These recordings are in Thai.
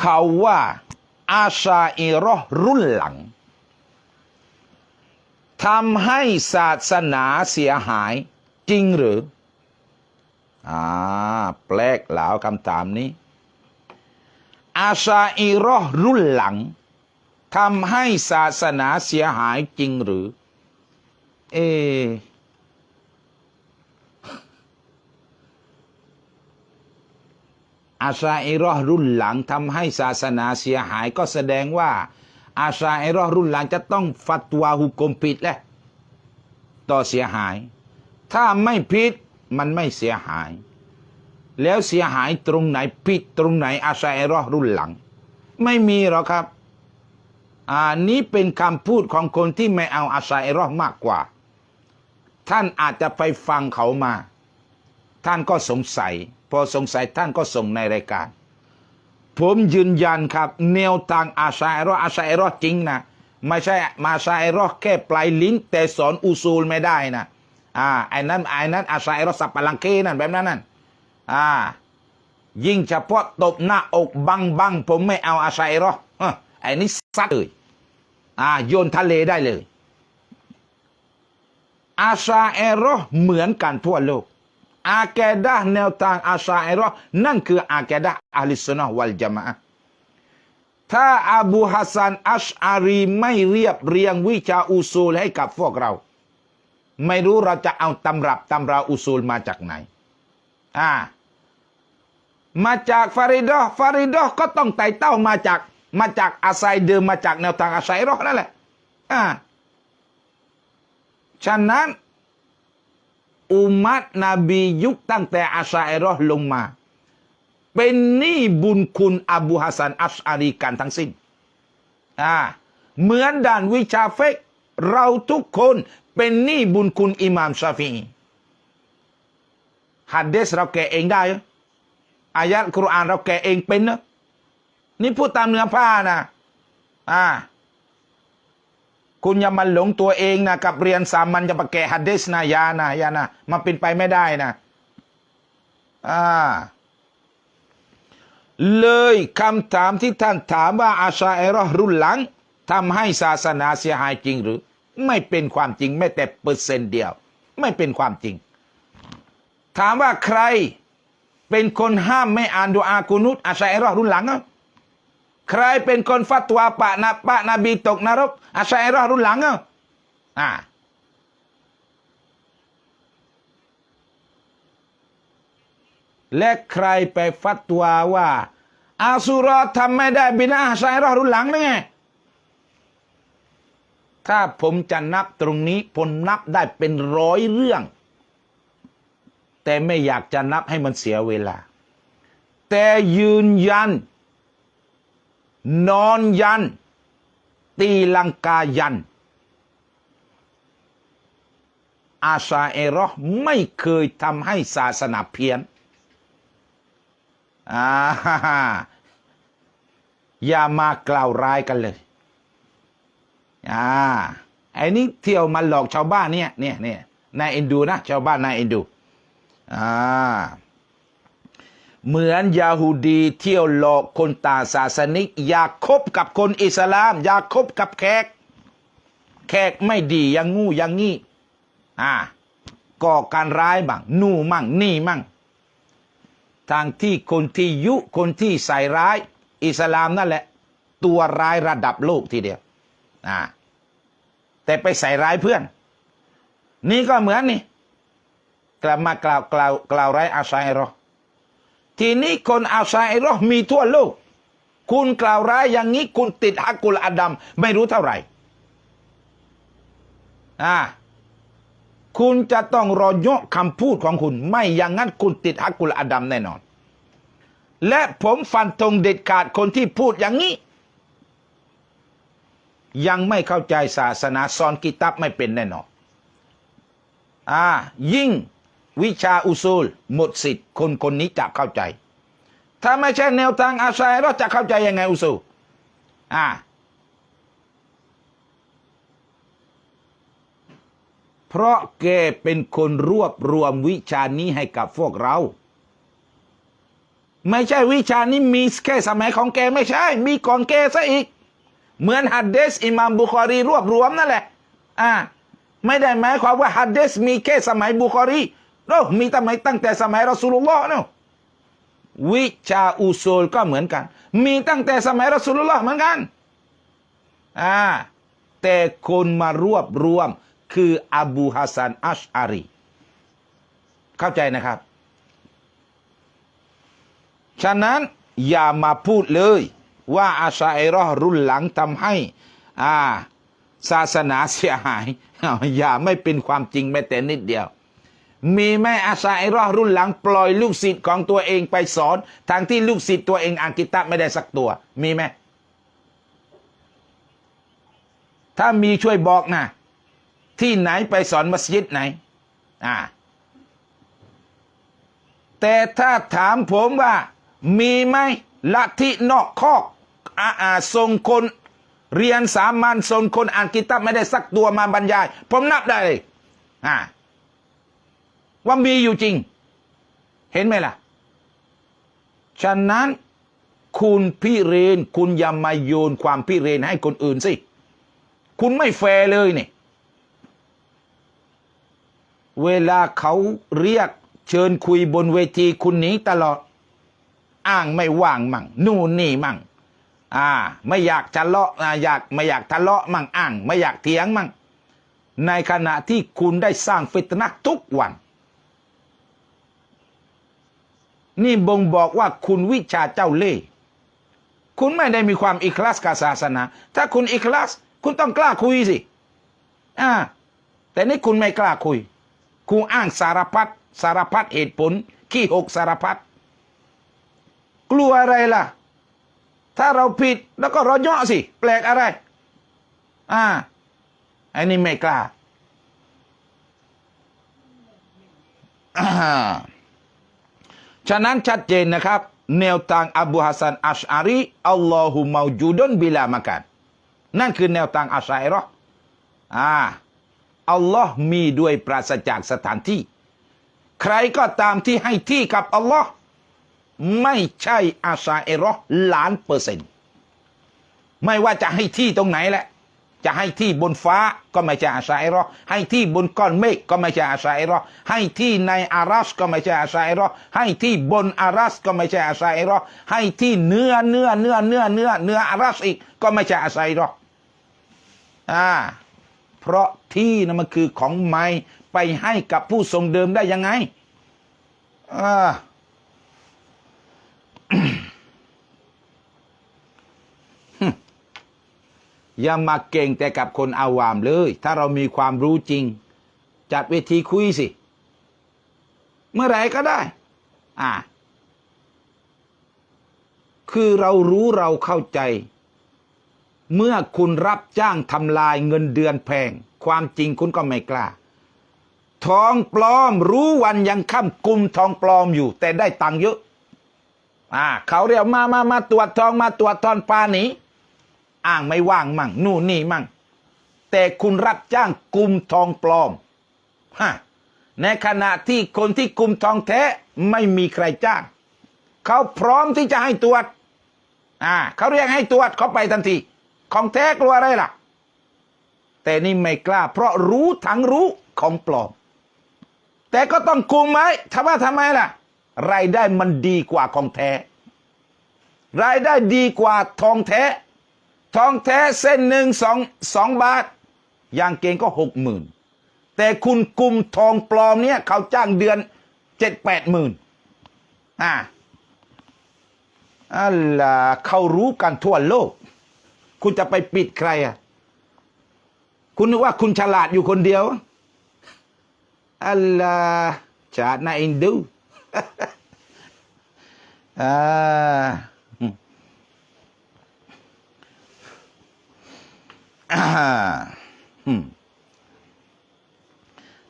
เขาว่าอาชาอิรอห์รุ่นหลังทำให้ศาสนาเสียหายจริงหรือ อ่า แปลกหลาวคำถามนี้ อาชาอิรอห์รุ่นหลังทำให้ศาสนาเสียหายจริงหรือ เอ อาชาอิรอห์รุ่นหลังทำให้ศาสนาเสียหายก็แสดงว่า อาชาอิรอห์รุ่นหลังจะต้องฟัตวาหุกมผิดแหละต่อเสียหาย ถ้าไม่ผิดมันไม่เสียหาย แล้วเสียหายตรงไหนผิดตรงไหน อาชาอิรอห์รุ่นหลัง ไม่มีหรอกครับอันนี้เป็นคำพูดของคนที่ไม่เอาอาชาอิรอห์มากกว่า ท่านอาจจะไปฟังเขามา ท่านก็สงสัย พอสงสัยท่านก็ส่งในรายการ ผมยืนยันครับ แนวทางอาชาอรออาชาอรอจริงนะ ไม่ใช่มาอาชาอรอแค่ปลายลิ้น แต่สอนอุซูลไม่ได้นะอ่าไอ้นั้นไอ้นั้นอาชาอรอสับปะลังเกนั่นแบบนั้นนั่นอ่า ยิ่งเฉพาะตบหน้าอกบังบังผมไม่เอาอาชาอรอไอ้นี่ซัดเลยอ่าโยนทะเลได้เลย อาชาเอรอเหมือนกันทั่วโลก อาแกดะแนวทางอาชาเอรอนั่นคืออาแกดะอะลิสุนนะฮ์วัลจามะอะถ้าอบูฮัสซันอัชอารีไม่เรียบเรียงวิชาอุซูลให้กับพวกเรา ไม่รู้เราจะเอาตำรับตำราอุซูลมาจากไหนอ่ามาจากฟาริดอห์ฟาริดอห์ก็ต้องไต่เต้ามาจากมาจากอาศัยเดิมมาจากแนวทางอาชัยรอนั่นแหละอ่าฉะนั้น อุมัตนบียุคตั้งแต่อาชาอรอลงมา เป็นหนี้บุญคุณอบูฮัสันอัชอารีกันทั้งสิ้นอ่าเหมือนด่านวิชาเฟกเราทุกคนเป็นหนี้บุญคุณอิหม่ามชาฟีฮัดเดสเราแก่เองได้อายะคุรอานเราแก่เองเป็นนะนี่พูดตามเนื้อผ้านะอ่า คุณอย่ามาหลงตัวเองนะกับเรียนสามัญจะประแกฮัดดิสนะยานะยานะมันเป็นไปไม่ได้นะอ่าเลยคำถามที่ท่านถามว่าอาชาเอรอรุ่นหลังทำให้ศาสนาเสียหายจริงหรือ ไม่เป็นความจริงแม้แต่เปอร์เซนต์เดียว ไม่เป็นความจริง ถามว่าใครเป็นคนห้ามไม่อ่านดูอากุนุตอาชาเอรอรุ่นหลังอะ ใครเป็นคนฟัตวาปะนะปะนบีตกนรกอาชัยรอรุ่นหลังอะอ่าและใครไปฟัตวาว่า อาสุรอทำไม่ได้บินาอาชัยรอรุ่นหลังนี่ไงถ้าผมจะนับตรงนี้ผมนับได้เป็นร้อยเรื่อง แต่ไม่อยากจะนับให้มันเสียเวลา แต่ยืนยัน นอนยัน ตีลังกายัน อาชาเอรอไม่เคยทำให้ศาสนาเพี้ยนอ่าอย่ามากล่าวร้ายกันเลย อ่า ไอ้นี่เที่ยวมาหลอกชาวบ้านเนี่ย เนี่ยเนี่ยนายเอ็นดูนะ ชาวบ้านนายเอ็นดู อ่า เหมือนยาฮูดีเที่ยวหลอกคนต่างศาสนิก อยากคบกับคนอิสลาม อยากคบกับแขก แขกไม่ดียังงูยังงี้อ่าก่อการร้ายบ้างนู่มั่งนี่มั่งทางที่คนที่ยุคนที่ใส่ร้าย อิสลามนั่นแหละ ตัวร้ายระดับโลกทีเดียวอ่าแต่ไปใส่ร้ายเพื่อน นี่ก็เหมือนนี่กลับมากล่าวกล่าวกล่าวร้ายอาชัยรอ ทีนี้คนอาชัยรอมีทั่วโลก คุณกล่าวร้ายอย่างนี้คุณติดฮักกุลอาดัมไม่รู้เท่าไหร่อ่าคุณจะต้องรอยกคำพูดของคุณ ไม่อย่างนั้นคุณติดฮักกุลอาดัมแน่นอน และผมฟันธงเด็ดขาดคนที่พูดอย่างนี้ ยังไม่เข้าใจศาสนาซอนกิตับไม่เป็นแน่นอนอ่ายิ่ง วิชาอุซูล หมดสิทธิ์คนคนนี้จะเข้าใจ ถ้าไม่ใช่แนวทางอาชัยเราจะเข้าใจยังไงอุซูลอ่าเพราะแกเป็นคนรวบรวมวิชานี้ให้กับพวกเรา ไม่ใช่วิชานี้มีแค่สมัยของแกไม่ใช่ มีก่อนแกซะอีก เหมือนฮัดเดสอิมามบุคอรีรวบรวมนั่นแหละ อ่า ไม่ได้หมายความว่าฮัดเดสมีแค่สมัยบุคอรี โนมีตั้งแต่ตั้งแต่สมัยรอสูลุลลอฮ์เนาะวิชาอุซูลก็เหมือนกัน มีตั้งแต่สมัยรอสูลุลลอฮ์เหมือนกันอ่าแต่คนมารวบรวมคืออบูฮัสซันอัชอารีเข้าใจนะครับ ฉะนั้นอย่ามาพูดเลยว่าอาชาอิรอห์รุ่นหลังทำให้อ่าศาสนาเสียหาย อย่าไม่เป็นความจริงแม้แต่นิดเดียว มีไหมอาชาอิเรอรุ่นหลังปล่อยลูกศิษย์ของตัวเองไปสอนทางที่ลูกศิษย์ตัวเองอ่านกิตาไม่ได้สักตัว มีไหมถ้ามีช่วยบอกนะ ที่ไหนไปสอนมัสยิดไหน อ่า แต่ถ้าถามผมว่า มีไหมลัทธินอกคอกอาอาส่งคนเรียนสามัญส่งคนอ่านกิตาบไม่ได้สักตัวมาบรรยาย ผมนับได้เลยอ่า ว่ามีอยู่จริง เห็นไหมล่ะ ฉะนั้นคุณพิเรน คุณอย่ามาโยนความพิเรนให้คนอื่นสิ คุณไม่แฟร์เลยเนี่ยเวลาเขาเรียกเชิญคุยบนเวทีคุณหนีตลอด อ้างไม่ว่างมั่ง นู่นนี่มั่ง อ่า ไม่อยากทะเลาะอ่าอยากไม่อยากทะเลาะมั่งอ้าง ไม่อยากเถียงมั่ง ในขณะที่คุณได้สร้างฟิตนะห์ทุกวัน นี่บ่งบอกว่าคุณวิชาเจ้าเล่ห์คุณไม่ได้มีความอิคลาสกับศาสนา ถ้าคุณอิคลาส คุณต้องกล้าคุยสิอ่าแต่นี่คุณไม่กล้าคุย คุณอ้างสารพัดสารพัดเหตุผล ขี้หกสารพัดกลัวอะไรล่ะ ถ้าเราผิดแล้วก็เราเยาะสิ แปลกอะไร อ่าอันนี้ไม่กล้าอ่า ฉะนั้นชัดเจนนะครับ แนวทางอบูฮัสซันอัชอารีอัลลอฮุมาจูดนบิลามากันนั่นคือแนวทางอัชชัยรออ่าอัลลอฮ์มีด้วยปราศจากสถานที่ ใครก็ตามที่ให้ที่กับอัลลอฮ์ไม่ใช่อาชาเอรอล้านเปอร์เซ็นต์ไม่ว่าจะให้ที่ตรงไหนแหละ จะให้ที่บนฟ้าก็ไม่ใช่อาชาเอรอให้ที่บนก้อนเมฆก็ไม่ใช่อาชาเอรอให้ที่ในอารัสก็ไม่ใช่อาชาเอรอให้ที่บนอารัสก็ไม่ใช่อาชาเอรอให้ที่เนื้อเนื้อเนื้อเนื้อเนื้อเนื้ออารัสอีกก็ไม่ใช่อาชาเอรออ่าเพราะที่นั้นมันคือของใหม่ไปให้กับผู้ทรงเดิมได้ยังไงอ่า อย่ามาเก่งแต่กับคนอาวามเลย ถ้าเรามีความรู้จริง จัดเวทีคุยสิ เมื่อไรก็ได้ อ่า คือเรารู้เราเข้าใจ เมื่อคุณรับจ้างทำลายเงินเดือนแพง ความจริงคุณก็ไม่กล้า ทองปลอมรู้วันยังค่ำกุมทองปลอมอยู่ แต่ได้ตังค์เยอะ อ่า เขาเรียกมามามาตรวจทองมาตรวจทอนปลาหนี อ้างไม่ว่างมั่ง นู่นนี่มั่ง แต่คุณรับจ้างกลุ่มทองปลอมฮะในขณะที่คนที่กลุ่มทองแท้ไม่มีใครจ้าง เขาพร้อมที่จะให้ตรวจอ่าเขาเรียกให้ตรวจเขาไปทันที ของแท้กลัวอะไรล่ะ แต่นี่ไม่กล้า เพราะรู้ทั้งรู้ของปลอม แต่ก็ต้องคุมไว้ถ้าว่าทำไมล่ะ รายได้มันดีกว่าของแท้ รายได้ดีกว่าทองแท้ ทองแท้เส้นหนึ่งสองสองบาท อย่างเก่งก็หกหมื่นแต่คุณกลุ่มทองปลอมเนี่ย เขาจ้างเดือนเจ็ดแปดหมื่นอ่าอัลล่ะเขารู้กันทั่วโลก คุณจะไปปิดใครอะ คุณนึกว่าคุณฉลาดอยู่คนเดียว อัลลอฮ์ชาตินาอินดูอ่า อ่าอืม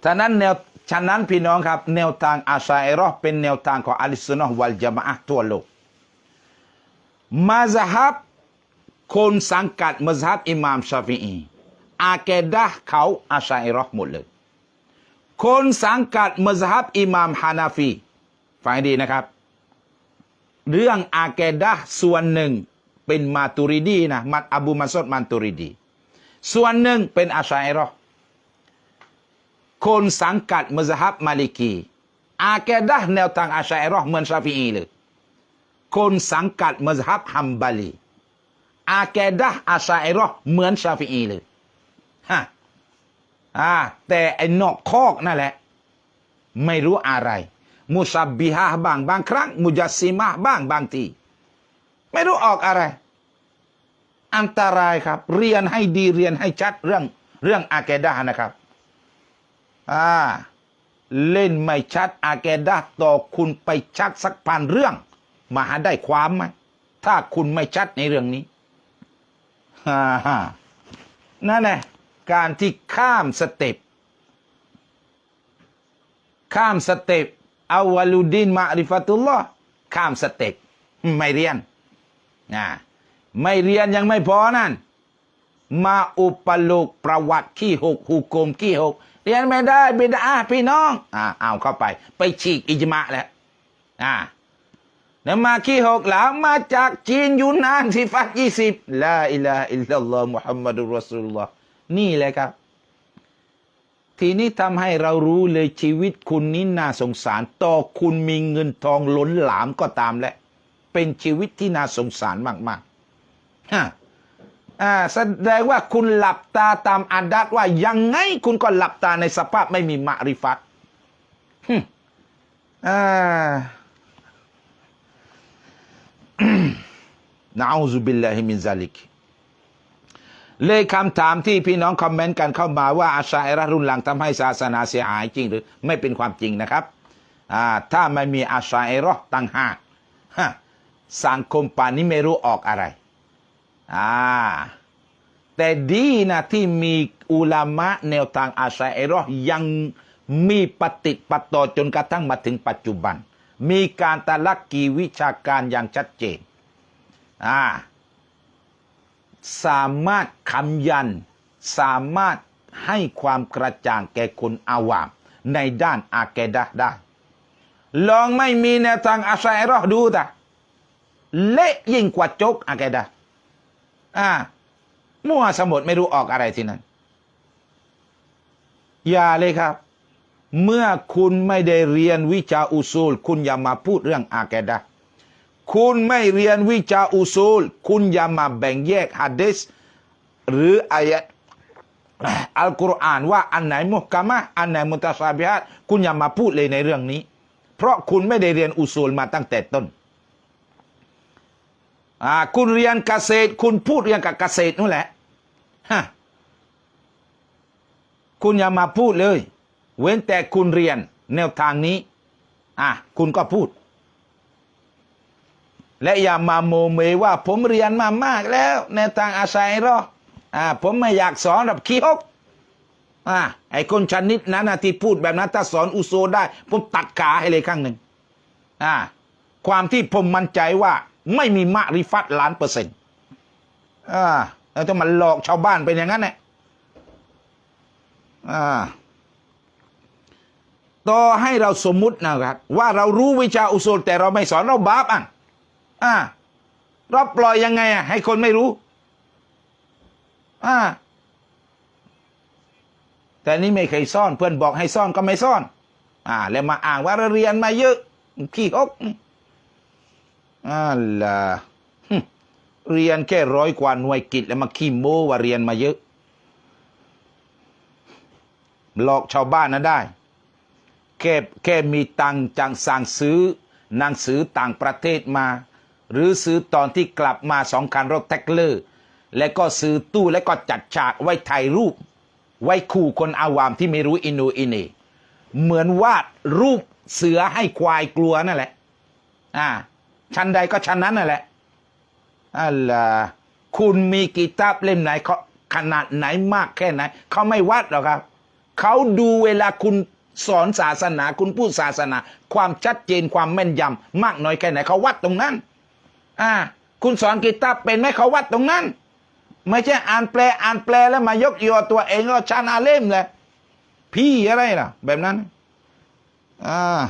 ฉะนั้นแนวฉะนั้นพี่น้องครับ แนวทางอาชัยรอห์เป็นแนวทางของอัลสุนนะฮ์วัลจามะทั่วโลกมาซฮับคนสังกัดมัซฮับอิหม่ามชาฟิอีอาเกดะเขาอาชัยรอห์หมดเลย คนสังกัดมัซฮับอิหม่ามฮานาฟีฟังให้ดีนะครับ เรื่องอาเกดะส่วนหนึ่งเป็นมาตุริดีนะมัดอบูมัสดมันตุริดี ส่วนหนึ่งเป็นอาชัยรอห์คนสังกัดมัซฮับมาลิกีอาเกดะแนวทางอาชัยรอห์เหมือนชาฟีอีเลยคนสังกัดมัซฮับฮัมบาลีอาเกดะอาชัยรอห์เหมือนชาฟีอีเลยฮะอ่าแต่ไอ้นอกคอกนั่นแหละ ไม่รู้อะไร มุสับบิฮะบ้างบางครั้ง มุจัสซิมะบ้างบางที ไม่รู้ออกอะไร อันตรายครับ เรียนให้ดีเรียนให้ชัดเรื่องเรื่องอาเกดะห์นะครับอ่าเล่นไม่ชัดอาเกดะห์ต่อคุณไปชัดสักพันเรื่อง มาหาได้ความไหมถ้าคุณไม่ชัดในเรื่องนี้ฮ่าฮ่านั่นแหละการที่ข้ามสเต็ปข้ามสเต็ปอาวาลุดินมาริฟาตุลลอข้ามสเต็ปไม่เรียนนะ ไม่เรียนยังไม่พอนั่น มาอุปโลกประวัติขี้หกหุกกลมขี้หก เรียนไม่ได้บิดาพี่น้องอ่าเอาเข้าไป ไปฉีกอิจมะแล้วอ่าแล้วมาขี้หกแล้วมาจากจีนยูนนานสิฟัดยี่สิบลาอิลาฮะอิลลัลลอฮ์มุฮัมมัดุลรอสุลลอฮ์นี่แหละครับ ทีนี้ทำให้เรารู้เลยชีวิตคุณนี้น่าสงสาร ต่อคุณมีเงินทองล้นหลามก็ตามแหละ เป็นชีวิตที่น่าสงสารมาก ๆ ฮะอ่าแสดงว่าคุณหลับตาตามอาดัตว่ายังไงคุณก็หลับตาในสภาพไม่มีมะริฟัตฮึอ่านะอูซุบิลลาฮิมินซาลิกเลยคำถามที่พี่น้องคอมเมนต์กันเข้ามาว่าอาชาอิเราะห์รุ่นหลังทำให้ศาสนาเสียหายจริงหรือไม่เป็นความจริงนะครับอ่าถ้าไม่มีอาชาอิเราะห์ตั้งหากฮะสังคมป่านนี้ไม่รู้ออกอะไร อ่าแต่ดีนะที่มีอุลามะแนวทางอาชาอิเราะห์ยังมีปฏิปต่อจนกระทั่งมาถึงปัจจุบัน มีการตะลักกีวิชาการอย่างชัดเจนอ่าสามารถคำยัน สามารถให้ความกระจ่างแก่คนอาวาม ในด้านอาเกดะได้ ลองไม่มีแนวทางอาชัยรอดูตาเละยิ่งกว่าจกอาเกดะ อ่ามั่วสมุดไม่รู้ออกอะไรที่นั่นอย่าเลยครับ เมื่อคุณไม่ได้เรียนวิชาอุซูล คุณอย่ามาพูดเรื่องอาเกดะคุณไม่เรียนวิชาอุซูล คุณอย่ามาแบ่งแยกฮะดิษหรืออายะอัลกุรอานว่าอันไหนมุฮกามะอันไหนมุตะซาบิฮัดคุณอย่ามาพูดเลยในเรื่องนี้ เพราะคุณไม่ได้เรียนอุซูลมาตั้งแต่ต้น อ่าคุณเรียนเกษตร คุณพูดเรื่องกับเกษตรนู่นแหละฮะคุณอย่ามาพูดเลย เว้นแต่คุณเรียนแนวทางนี้ อะคุณก็พูด และอย่ามาโมเมว่า ผมเรียนมามากแล้วในทางอาศัยรออ่า ผมไม่อยากสอนแบบขี้ฮกอ่าไอ้คนชนิดนั้นนะที่พูดแบบนั้นถ้าสอนอุโซได้ ผมตัดขาให้เลยข้างหนึ่งอ่า ความที่ผมมั่นใจว่า ไม่มีมะริฟัตล้านเปอร์เซ็นต์อ่าแล้วจะมาหลอกชาวบ้านเป็นอย่างนั้นแหละอ่าต่อให้เราสมมุตินะครับ ว่าเรารู้วิชาอุโซลแต่เราไม่สอนเราบาปอะอ่าเราปล่อยยังไงอะให้คนไม่รู้อ่าแต่นี่ไม่เคยซ่อนเพื่อนบอกให้ซ่อนก็ไม่ซ่อน อ่า แล้วมาอ่างว่าเราเรียนมาเยอะขี้ฮก อ่าล่ะหึเรียนแค่ร้อยกว่าหน่วยกิจแล้วมาขี้โม้ว่าเรียนมาเยอะ หลอกชาวบ้านนะได้ แค่แค่มีตังค์จังสั่งซื้อหนังสือต่างประเทศมา หรือซื้อตอนที่กลับมาสองคันรถแท็กเลอร์ และก็ซื้อตู้และก็จัดฉากไว้ถ่ายรูป ไว้ขู่คนอาวามที่ไม่รู้อินูอินีเหมือนวาดรูปเสือให้ควายกลัวนั่นแหละ อ่า ชั้นใดก็ชั้นนั้นนั่นแหละอัลลาคุณมีกีตาบเล่มไหนเขาขนาดไหนมากแค่ไหน เขาไม่วัดหรอกครับ เขาดูเวลาคุณสอนศาสนา คุณพูดศาสนา ความชัดเจนความแม่นยำมากน้อยแค่ไหนเขาวัดตรงนั้น อ่า คุณสอนกีตาบเป็นไหมเขาวัดตรงนั้น ไม่ใช่อ่านแปลอ่านแปลแล้วมายกยอตัวเองก็ชานาเล่มเลยพี่อะไรล่ะ แบบนั้น อ่า